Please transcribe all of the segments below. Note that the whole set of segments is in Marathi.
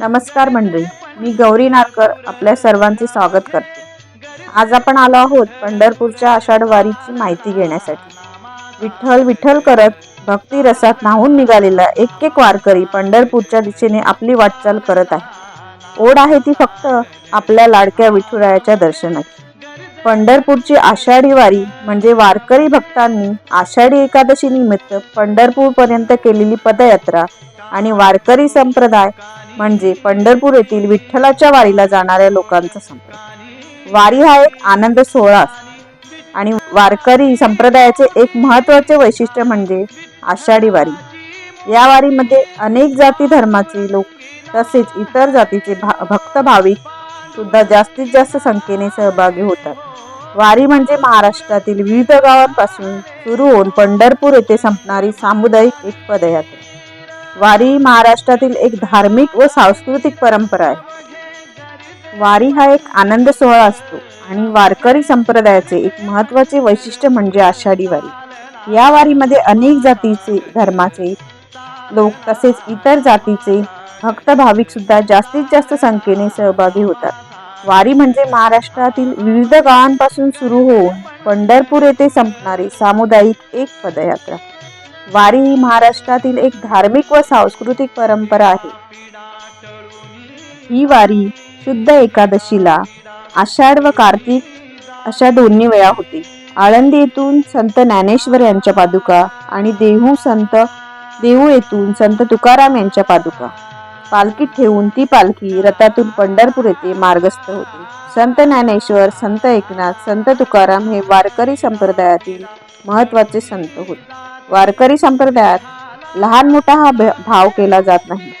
नमस्कार मंडळी मी गौरी नारकर आपल्या सर्वांचे स्वागत करते. आज आपण आलो आहोत पंढरपूरच्या आषाढ वारीची माहिती घेण्यासाठी. विठ्ठल विठ्ठल करत भक्ती रसात न्हावून निघालेला एक एक वारकरी पंढरपूरच्या दिशेने आपली वाटचाल करत आहे. ओढ आहे ती फक्त आपल्या लाडक्या विठुरायाच्या दर्शनाची. पंढरपूरची आषाढी वारी म्हणजे वारकरी भक्तांनी आषाढी एकादशी निमित्त पंढरपूरपर्यंत केलेली पदयात्रा आणि वारकरी संप्रदाय म्हणजे पंढरपूर येथील विठ्ठलाच्या वारीला जाणाऱ्या लोकांचा संप्रदाय. वारी हा एक आनंद सोहळा असतो आणि वारकरी संप्रदायाचे एक महत्त्वाचे वैशिष्ट्य म्हणजे आषाढी वारी. या वारीमध्ये अनेक जाती धर्माचे लोक तसेच इतर जातीचे भा भक्त भाविक सुद्धा जास्तीत जास्त संख्येने सहभागी होतात. वारी म्हणजे महाराष्ट्रातील विविध गावांपासून सुरू होऊन पंढरपूर येथे संपणारी सामुदायिक एक पदयात्रा. वारी महाराष्ट्रातील एक धार्मिक व सांस्कृतिक परंपरा आहे. वारी हा एक आनंद सोहळा असतो आणि वारकरी संप्रदायाचे एक महत्त्वाचे वैशिष्ट्य म्हणजे आषाढी वारी. या वारीमध्ये अनेक जातीचे धर्माचे लोक तसेच इतर जातीचे भक्त भाविक सुद्धा जास्तीत जास्त संख्येने सहभागी होतात. वारी म्हणजे महाराष्ट्रातील विविध गावांपासून सुरू होऊन पंढरपूर येथे संपणारी सामुदायिक एक पदयात्रा. वारी ही महाराष्ट्रातील एक धार्मिक व सांस्कृतिक परंपरा आहे. ही वारी शुद्ध एकादशीला आषाढ व कार्तिक अशा दोन्ही वेळा होती. आळंदी येथून संत ज्ञानेश्वर यांच्या पादुका आणि देहू संत देहू येथून संत तुकाराम यांच्या पादुका. पालखीत ठेवून ती पालखी रथातून पंढरपूर येथे मार्गस्थ होते. संत ज्ञानेश्वर संत एकनाथ संत तुकाराम हे वारकरी संप्रदायातील महत्त्वाचे संत होते. वारकरी संप्रदायात लहान मोठा हा भाव केला जात नाही.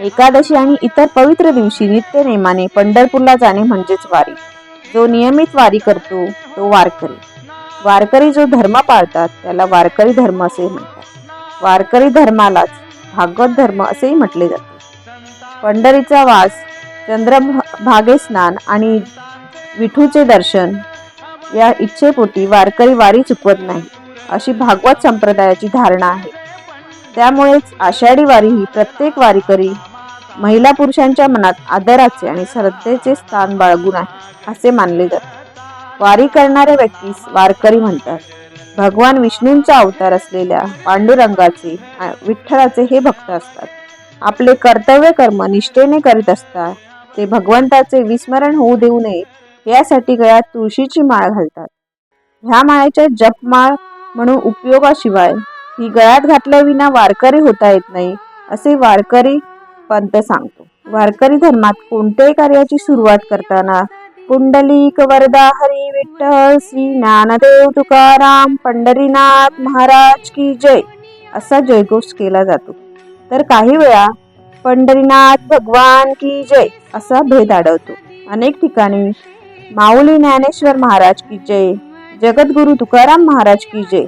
एकादशी आणि इतर पवित्र दिवशी नित्य नेमाने पंढरपूरला जाणे म्हणजेच वारी. जो नियमित वारी करतो तो वारकरी. वारकरी जो धर्म पाळतात त्याला वारकरी धर्म असे म्हणतात. वारकरी धर्मालाच भागवत धर्म असेही म्हटले जाते. पंढरीचा वास चंद्रभागे स्नान आणि विठूचे दर्शन या इच्छेपोटी वारकरी वारी चुकवत नाही अशी भागवत संप्रदायाची धारणा आहे. त्यामुळेच आषाढी वारी ही प्रत्येक वारीकरी महिला पुरुषांच्या मनात आदराचे आणि श्रद्धेचे स्थान बाळगून आहे असे मानले जाते. वारी करणाऱ्या व्यक्तीस वारकरी म्हणतात. भगवान विष्णूंचा अवतार असलेल्या पांडुरंगाचे विठ्ठलाचे हे भक्त असतात. आपले कर्तव्य कर्म निष्ठेने करीत असतात. ते भगवंताचे विस्मरण होऊ देऊ नये यासाठी गळ्यात तुळशीची माळ घालतात. ह्या माळेच्या जपमाळ म्हणून उपयोगाशिवाय ही गळ्यात घातल्याविना वारकरी होता येत नाही असे वारकरी पंत सांगतो. वारकरी धर्मात कोणत्याही कार्याची सुरुवात करताना पुंडलिक वरदा हरी विठ्ठल श्री ज्ञानदेव तुकाराम पंढरीनाथ महाराज की जय असा जयघोष केला जातो. तर काही वेळा पंढरीनाथ भगवान की जय असा भेद आढळतो. अनेक ठिकाणी माऊली ज्ञानेश्वर महाराज की जय जगद्गुरु तुकाराम महाराज की जय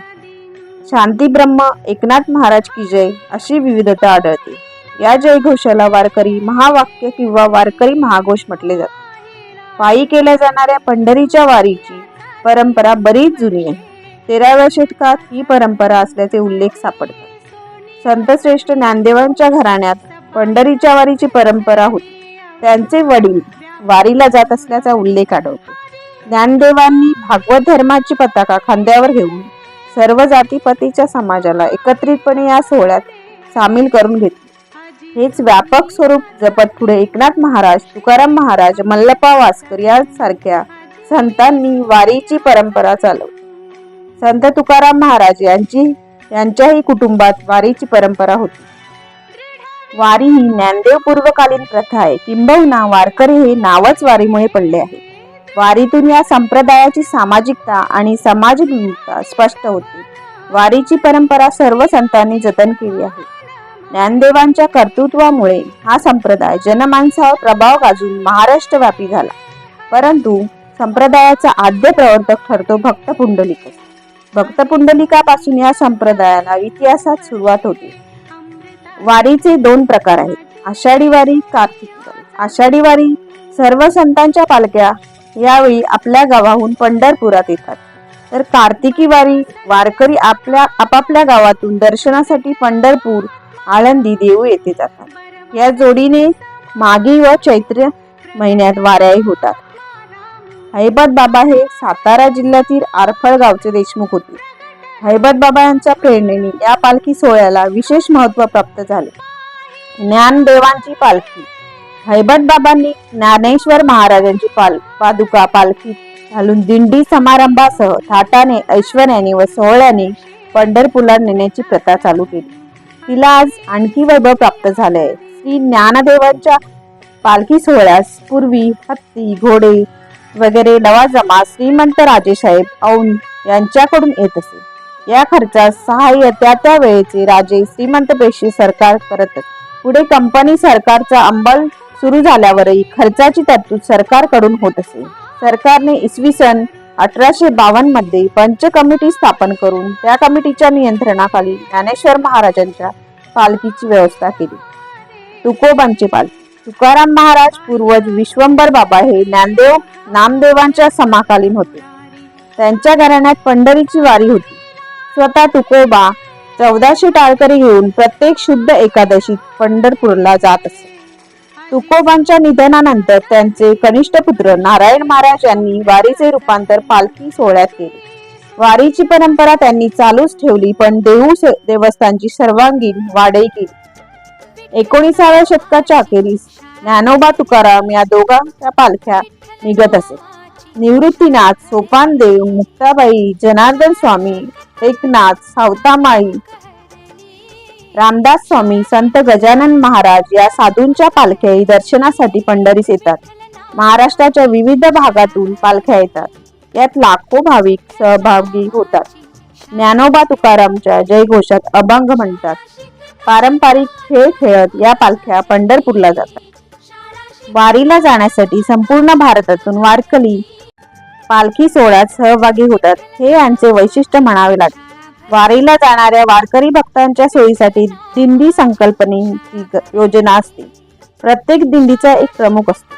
शांती ब्रह्म एकनाथ महाराज की जय अशी विविधता आढळते. या जयघोषाला वारकरी महावाक्य किंवा वारकरी महाघोष म्हटले जाते. पायी केल्या जाणाऱ्या पंढरीच्या वारीची परंपरा बरीच जुनी आहे. तेराव्या शतकात ही परंपरा असल्याचे उल्लेख सापडतात. संतश्रेष्ठ ज्ञानदेवांच्या घराण्यात पंढरीच्या वारीची परंपरा होती. त्यांचे वडील वारीला जात असल्याचा उल्लेख आढळतो. ज्ञानदेवांनी भागवत धर्माची पताका खांद्यावर घेऊन सर्व जातीपतीच्या समाजाला एकत्रितपणे या सोहळ्यात सामील करून घेतले. हेच व्यापक स्वरूप जपत पुढे एकनाथ महाराज तुकाराम महाराज मल्लप्पा वासकर यांसारख्या संतांनी वारीची परंपरा चालवली. संत तुकाराम महाराज यांची यांच्याही कुटुंबात वारीची परंपरा होती. वारी ही ज्ञानदेव पूर्वकालीन प्रथा आहे. किंबहुना वारकरी हे नावच वारीमुळे पडले आहे. वारीतून या संप्रदायाची सामाजिकता आणि समाजिक स्पष्ट होते. वारीची परंपरा सर्व संतांनी जतन केली आहे. ज्ञानदेवांच्या कर्तृत्वामुळे हा संप्रदाय जनमानसावर प्रभाव गाजून महाराष्ट्रव्यापी झाला. परंतु संप्रदायाचा आद्य प्रवर्तक ठरतो भक्त पुंडलिकच. भक्त पुंडलिकापासून या संप्रदायाला इतिहासात सुरुवात होते. वारीचे दोन प्रकार आहेत. आषाढी वारी कार्तिक आषाढी वारी सर्व संतांच्या पालख्या यावेळी आपल्या गावाहून पंढरपुरात येतात. तर कार्तिकी वारी वारकरी आपल्या आपापल्या गावातून दर्शनासाठी पंढरपूर आळंदी देऊ येथे जातात. या जोडीने मागी व चैत्र महिन्यात वाऱ्याही होतात. हैबत बाबा हे सातारा जिल्ह्यातील आरफळ गावचे देशमुख होते. हैबत बाबा यांच्या प्रेरणेने या पालखी सोहळ्याला विशेष महत्त्व प्राप्त झाले. ज्ञानदेवांची पालखी. हैबत बाबांनी ज्ञानेश्वर महाराजांची पाल पादुका पालखी घालून दिंडी समारंभासह थाटाने ऐश्वर्याने व सोहळ्याने पंढरपूरला नेण्याची प्रथा चालू केली. तिला आज आणखी वैभव प्राप्त झाले आहे श्री ज्ञानदेवांच्या पालखी सोहळ्यास पूर्वी हत्ती घोडे वगैरे नवाजमा श्रीमंत राजेसाहेब औन यांच्याकडून येत असे. या खर्चास सहाय्य त्या त्या वेळेचे राजे श्रीमंत पेशी सरकार करत पुढे कंपनी सरकारचा अंमल सुरू झाल्यावरही खर्चाची तरतूद सरकारकडून होत असे. सरकारने इसवी सन अठराशे बावन्नमध्ये पंच कमिटी स्थापन करून त्या कमिटीच्या नियंत्रणाखाली ज्ञानेश्वर महाराजांच्या पालखीची व्यवस्था केली. तुकोबांची पालखी. तुकाराम महाराज पूर्वज विश्वंभर बाबा हे ज्ञानदेव नामदेवांच्या समाकालीन होते. त्यांच्या घराण्यात पंढरीची वारी होती. स्वतः तुकोबा चौदाशे टाळकरी घेऊन प्रत्येक शुद्ध एकादशीत पंढरपूरला जात असे. तुकोबांच्या निधनानंतर त्यांचे कनिष्ठ पुत्र नारायण महाराज यांनी वारीचे रूपांतर पालखी सोहळ्यात केले. वारीची परंपरा त्यांनी चालूच ठेवली पण देहू देवस्थानची सर्वांगीण वाढही केली. एकोणीसाव्या शतकाच्या अखेरीस ज्ञानोबा तुकाराम या दोघांच्या पालख्या निघत असे. निवृत्तीनाथ सोपानदेव मुक्ताबाई जनार्दन स्वामी एकनाथ सावतामाई रामदास स्वामी संत गजानन महाराज या साधूंच्या पालख्याही दर्शनासाठी पंढरीस येतात. महाराष्ट्राच्या विविध भागातून पालख्या येतात. यात लाखो भाविक सहभागी होतात. ज्ञानोबा तुकारामच्या जयघोषात अभंग म्हणतात. पारंपरिक खेळ खेळत या पालख्या पंढरपूरला जातात. वारीला जाण्यासाठी संपूर्ण भारतातून वारकली पालखी सोहळ्यात सहभागी होतात. हे यांचे वैशिष्ट्य म्हणावे लागते. वारीला जाणाऱ्या वारकरी भक्तांच्या सोयीसाठी दिंडी संकल्पनेची योजना असते. प्रत्येक दिंडीचा एक प्रमुख असतो.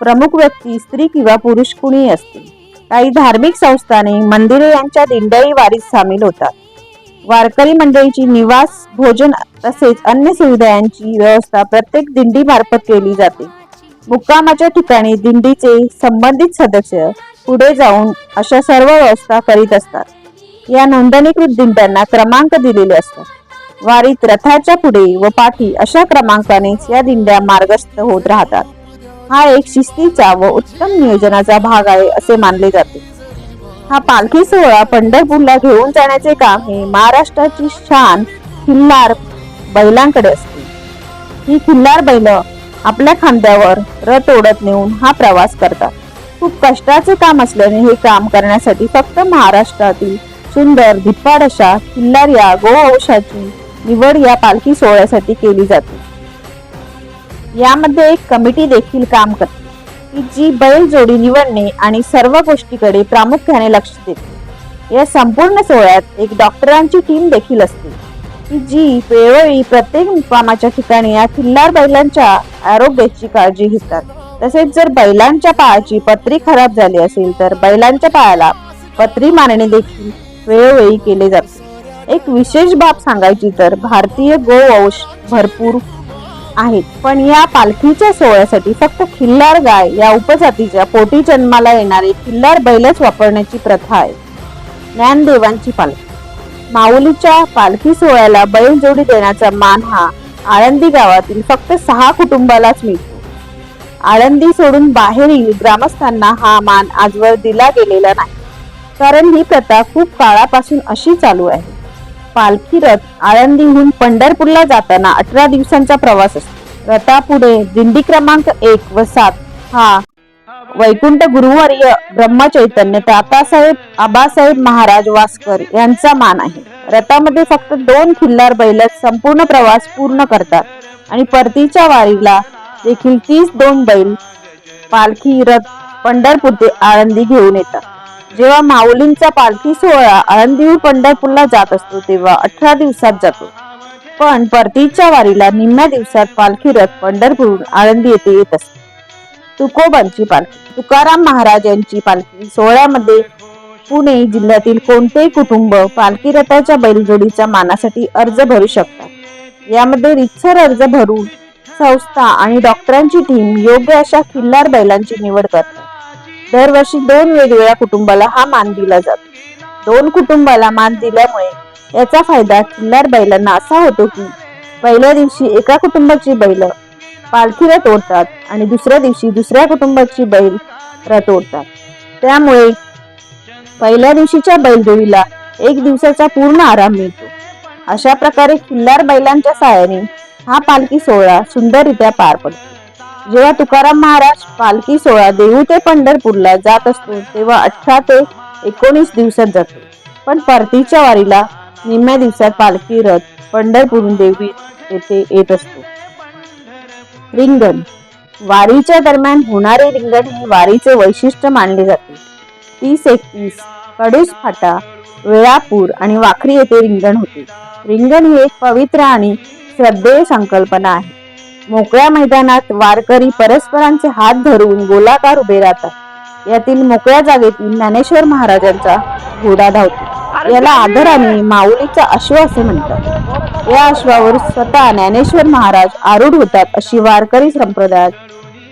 प्रमुख व्यक्ती स्त्री किंवा पुरुष कुणीही असते. काही धार्मिक संस्थाने मंदिरे यांच्या दिंड्याही वारीत सामील होतात. वारकरी मंडळीची निवास भोजन तसेच अन्य सुविधा यांची व्यवस्था प्रत्येक दिंडी मार्फत केली जाते. मुक्कामाच्या ठिकाणी दिंडीचे संबंधित सदस्य पुढे जाऊन अशा सर्व व्यवस्था करीत असतात. या नोंदणीकृत दिंड्यांना क्रमांक दिलेले असतात. वारीत रथाच्या पुढे व पाठी अशा क्रमांकानेच या दिंड्या मार्गस्थ होत राहतात. हा एक शिस्तीचा व उत्तम नियोजनाचा भाग आहे असे मानले जाते. हा पालखी सोहळा पंढरपूरला घेऊन जाण्याचे काम हे महाराष्ट्राची शान खिल्लार बैलांकडे असते. ही खिल्लार बैल आपल्या खांद्यावर रथ ओढत नेऊन हा प्रवास करतात. खूप कष्टाचे काम असल्याने हे काम करण्यासाठी फक्त महाराष्ट्रातील सुंदर धिप्पाड अशा किल्लार या गोवंशाची निवड या पालखी सोहळ्यासाठी केली जाते. यामध्ये एक कमिटी देखील काम करते की जी बैल जोडी निवडणे आणि सर्व गोष्टीकडे प्रामुख्याने लक्ष देते. या संपूर्ण सोहळ्यात एक डॉक्टरांची टीम देखील असते की जी वेळोवेळी प्रत्येक मुक्कामाच्या ठिकाणी या खिल्लार बैलांच्या आरोग्याची काळजी घेतात. तसेच जर बैलांच्या पायाची पत्री खराब झाली असेल तर बैलांच्या पायाला पत्री मारणे देखील वेळोवेळी केले जाते. एक विशेष बाब सांगायची तर भारतीय गोवंश भरपूर आहेत. पण या पालखीच्या सोहळ्यासाठी फक्त खिल्लार गाय या उपजातीच्या पोटी जन्माला येणारे खिल्लार बैलच वापरण्याची प्रथा आहे. ज्ञानदेवांची पालखी. माऊलीच्या पालखी सोहळ्याला बैल जोडी देण्याचा मान हा आळंदी गावातील फक्त सहा कुटुंबालाच मिळतो. आळंदी सोडून बाहेरील ग्रामस्थांना हा मान आजवर दिला गेलेला नाही. कारण ही प्रथा खूप काळापासून अशी चालू आहे. पालखी रथ आळंदीहून पंढरपूरला जाताना अठरा दिवसांचा प्रवास असतो. रथापुढे दिंडी क्रमांक एक व सात हा वैकुंठ गुरुवर्य ब्रह्मचैतन्य तातासाहेब आबासाहेब महाराज वासकर यांचा मान आहे. रथामध्ये फक्त दोन खिल्लार बैलच संपूर्ण प्रवास पूर्ण करतात आणि परतीच्या वारीला देखील तीस दोन बैल पालखी रथ पंढरपूर ते आळंदी घेऊन येतात. जेव्हा माऊलींचा पालखी सोहळा आळंदीहून पंढरपूरला जात असतो तेव्हा अठरा दिवसात जातो. पण परतीच्या वारीला निम्म्या दिवसात पालखी रथ पंढरपूरहून आळंदी येथे येत असते. तुकोबांची पालखी तुकाराम महाराज यांची पालखी सोहळ्यामध्ये पुणे जिल्ह्यातील कोणतेही कुटुंब पालखी रथाच्या बैलजोडीच्या मानासाठी अर्ज भरू शकतात. यामध्ये रितसर अर्ज भरून संस्था आणि डॉक्टरांची टीम योग्य अशा खिल्लार बैलांची निवड करतात. दरवर्षी दोन वेगवेगळ्या कुटुंबाला हा मान दिला जातो. दोन कुटुंबाला मान दिल्यामुळे याचा फायदा किल्लार बैलांना असा होतो की पहिल्या दिवशी एका कुटुंबाची बैल पालखी रथ ओढतात आणि दुसऱ्या दिवशी दुसऱ्या कुटुंबाची बैल रथ ओढतात त्यामुळे पहिल्या दिवशीच्या बैलदेवीला एक दिवसाचा पूर्ण आराम मिळतो. अशा प्रकारे किल्लार बैलांच्या साहाय्याने हा पालखी सोहळा सुंदररित्या पार पडतो. जेव्हा तुकाराम महाराज पालखी सोहळा देहू ते पंढरपूरला जात असतो तेव्हा अठरा ते एकोणीस दिवसात जातो. पण परतीच्या वारीला निम्म्या दिवसात पालखी रथ पंढरपूरून देवी येथे येत असतो. रिंगण. वारीच्या दरम्यान होणारे रिंगण हे वारीचे वैशिष्ट्य मानले जाते. तीस एकतीस कडूस फाटा वेळापूर आणि वाखरी येथे रिंगण होते. रिंगण ही एक पवित्र आणि श्रद्धेय संकल्पना आहे. मोकळ्या मैदानात वारकरी परस्परांचे हात धरून गोलाकार उभे राहतात. यातील मोकळ्या जागेतील ज्ञानेश्वर महाराजांचा घोडा धावतो. याला आदराने माऊलीचा अश्व असे म्हणतात. या अश्वावर स्वतः ज्ञानेश्वर महाराज आरूढ होतात अशी वारकरी संप्रदायात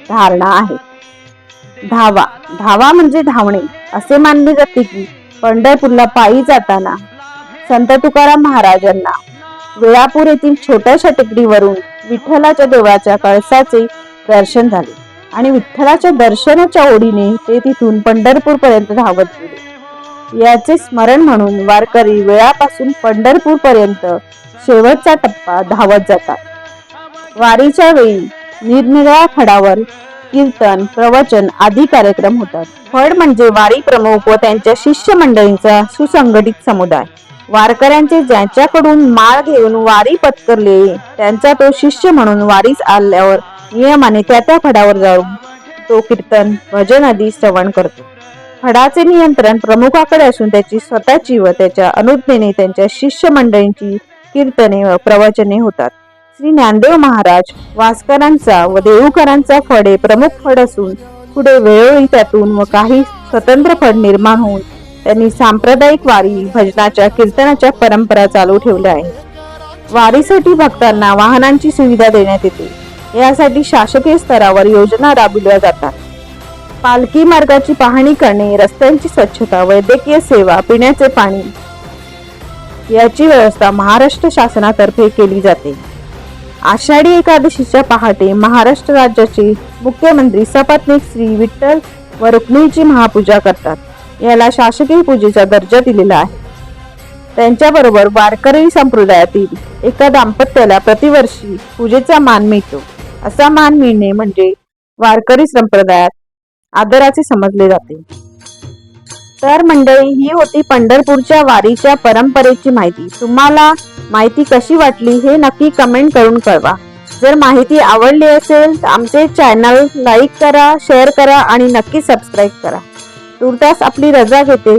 धारणा आहे. धावा. धावा म्हणजे धावणे. असे मानले जाते की पंढरपूरला पायी जाताना संत तुकाराम महाराजांना वेळापूर येथील छोट्याशा टेकडीवरून विठ्ठलाच्या देवळाच्या कळसाचे दर्शन झाले. आणि विठ्ठलाच्या दर्शनाच्या ओढीने ते तिथून पंढरपूर पर्यंत धावत गेले. याचे स्मरण म्हणून वारकरी वेळापासून पंढरपूर पर्यंत शेवटचा टप्पा धावत जातात. वारीच्या वेळी निरनिराळ्या फडावर कीर्तन प्रवचन आदी कार्यक्रम होतात. फड म्हणजे वारी प्रमुख व त्यांच्या शिष्य मंडळींचा सुसंघटित समुदाय. वारकऱ्यांचे ज्यांच्याकडून माळ घेऊन वारी पत्करले त्यांचा तो शिष्य म्हणून वारीस आल्यावर नियमाने त्या त्या फडावर जाऊन तो कीर्तन भजन आदी श्रवण करतो. फडाचे नियंत्रण प्रमुखाकडे असून त्याची स्वतःची व त्याच्या अनुज्ञेने त्यांच्या शिष्य मंडळींची कीर्तने व प्रवचने होतात. श्री ज्ञानदेव महाराज वास्करांचा व देऊकरांचा फडे प्रमुख फड असून पुढे वेळोवेळी त्यातून व काही स्वतंत्र फड निर्माण होऊन त्यांनी सांप्रदायिक वारी भजनाच्या कीर्तनाच्या परंपरा चालू ठेवल्या आहेत. वारीसाठी भक्तांना वाहनांची सुविधा देण्यात येते. यासाठी शासकीय स्तरावर योजना राबविल्या जातात. पालखी मार्गाची पाहणी करणे रस्त्यांची स्वच्छता वैद्यकीय सेवा पिण्याचे पाणी याची व्यवस्था महाराष्ट्र शासनातर्फे केली जाते. आषाढी एकादशीच्या पहाटे महाराष्ट्र राज्याचे मुख्यमंत्री सपत्नीक श्री विठ्ठल व रुक्मिणीची महापूजा करतात. याला शासकीय पूजेचा दर्जा दिलेला आहे. त्यांच्याबरोबर वारकरी संप्रदायातील एका दाम्पत्याला प्रतिवर्षी पूजेचा मान मिळतो. असा मान मिळणे म्हणजे वारकरी संप्रदायात आदराचे समजले जाते. तर मंडळी ही होती पंढरपूरच्या वारीच्या परंपरेची माहिती. तुम्हाला माहिती कशी वाटली हे नक्की कमेंट करून कळवा. जर माहिती आवडली असेल तर आमचे चॅनल लाईक करा शेअर करा आणि नक्की सबस्क्राईब करा. तुर्तास आपली रजा घेते.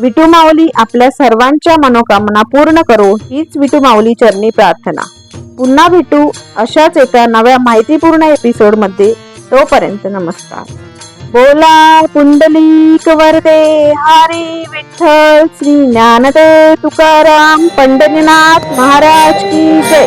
विटू माऊली आपल्या सर्वांच्या मनोकामना पूर्ण करो हीच विटू माऊली चरणी प्रार्थना. पुन्हा भेटू अशाच एका नव्या माहितीपूर्ण एपिसोडमध्ये. तोपर्यंत नमस्कार. बोला पुंडलिक वरदे हरी विठ्ठल श्री ज्ञानदेव तुकाराम पंढरीनाथ महाराज की जय.